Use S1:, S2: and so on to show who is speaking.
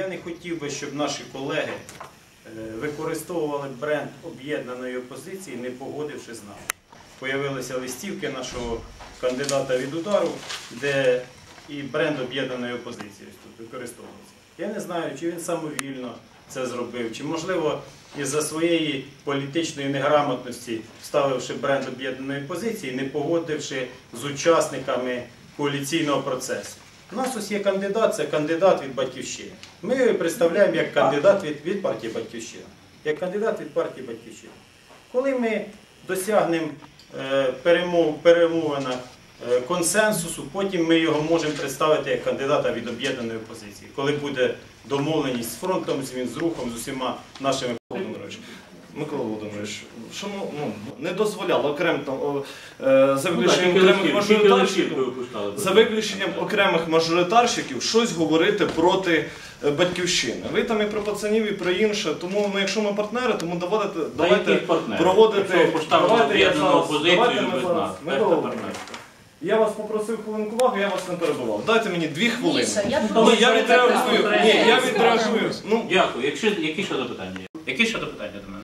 S1: Я не хотів би, щоб наші колеги е, використовували бренд об'єднаної опозиції, не погодивши з нами. Появилися листівки нашого кандидата від удару, де і бренд об'єднаної опозиції тут використовується. Я не знаю, чи він самовільно це зробив, чи можливо із-за своєї політичної неграмотності, вставивши бренд об'єднаної опозиції, не погодивши з учасниками коаліційного процесу. У нас ось є кандидат, це кандидат від Батьківщини. Ми його представляємо як кандидат від, від партії Батьківщина. Як кандидат від партії Батьківщина. Коли ми досягнемо е, перемов, перемовинах е, консенсусу, потім ми його можемо представити як кандидата від об'єднаної опозиції. Коли буде домовленість з фронтом, з він з рухом, з усіма нашими
S2: Микола Володимирович, що ну, ну, не дозволяло окремо там, о, е, за виключенням окремих мажоритарщиків, за виключенням окремих мажоритарщиків щось говорити проти е, батьківщини. Ви там і про пацанів, і про інше. Тому ну, якщо ми партнери, тому давайте, давайте
S3: яких партнерів?
S2: проводити.
S3: Якщо поставили
S2: я
S3: об'єднану
S2: зараз-
S3: опозицію
S2: давайте ми
S3: без
S2: зараз-
S3: нас,
S2: Микола
S3: це
S2: Володимирович,
S3: партнерство.
S2: Я вас попросив хвилинку уваги, я вас не перебував. Дайте мені дві хвилини.
S4: Міша, я
S2: Ні,
S4: прошу
S2: я відреагую. Ні, я відреагую. Ну,
S3: Дякую. Якщо, які ще запитання є? Які ще запитання до мене?